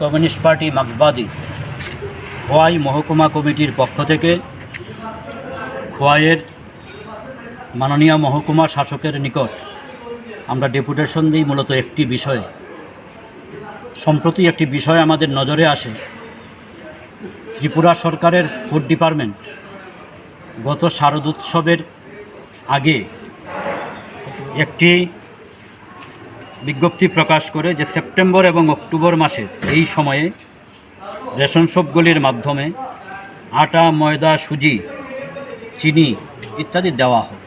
Communist party মার্ক্সবাদী। Khowai মহকুমা কমিটির পক্ষ থেকে খোয়াইয়ের মাননীয় মহকুমা শাসকের নিকট আমরা ডেপুটেশন দিই মূলত একটি বিষয়ে। সম্প্রতি একটি বিষয় আমাদের নজরে আসে। ত্রিপুরা সরকারের ফুড ডিপার্টমেন্ট। গত শারদোৎসবের আগে একটি বিজ্ঞপ্তি প্রকাশ করে যে সেপ্টেম্বর এবং অক্টোবর মাসে এই সময়ে রেশন শপগুলির মাধ্যমে আটা, ময়দা, সুজি, চিনি ইত্যাদি দেওয়া হয়।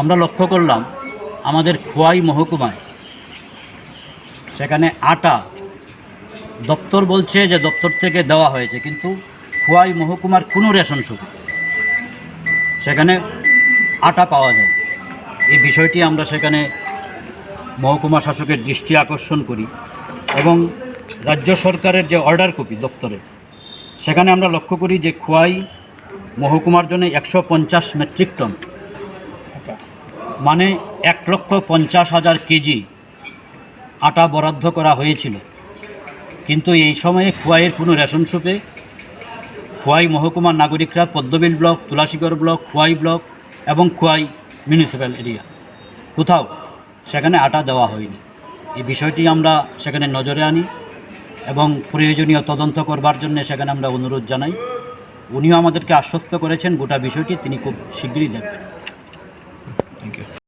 আমরা লক্ষ্য করলাম আমাদের খোয়াই মহকুমায় সেখানে আটা দপ্তর বলছে যে দপ্তর থেকে দেওয়া হয়েছে, কিন্তু খোয়াই মহকুমার কোনো রেশন শপ সেখানে আটা পাওয়া যায় এই বিষয়টি আমরা সেখানে মহকুমা শাসকের দৃষ্টি আকর্ষণ করি এবং রাজ্য সরকারের যে অর্ডার কপি দপ্তরে, সেখানে আমরা লক্ষ্য করি যে খোয়াই মহকুমার জন্য একশো পঞ্চাশ মেট্রিক টন মানে এক লক্ষ পঞ্চাশ হাজার কেজি আটা বরাদ্দ করা হয়েছিল। কিন্তু এই সময়ে খোয়াইয়ের কোনো রেশন শপে খোয়াই মহকুমার নাগরিকরা Padmabil block Tulasigarh block, Khowai block এবং খোয়াই মিউনিসিপ্যাল এরিয়া কোথাও সেখানে আটা দেওয়া হয়নি। এই বিষয়টি আমরা সেখানে নজরে আনি এবং প্রয়োজনীয় তদন্ত করবার জন্য সেখানে আমরা অনুরোধ জানাই। উনিও আমাদেরকে আশ্বস্ত করেছেন গোটা বিষয়টি, তিনি খুব শীঘ্রই দেখবেন। Thank you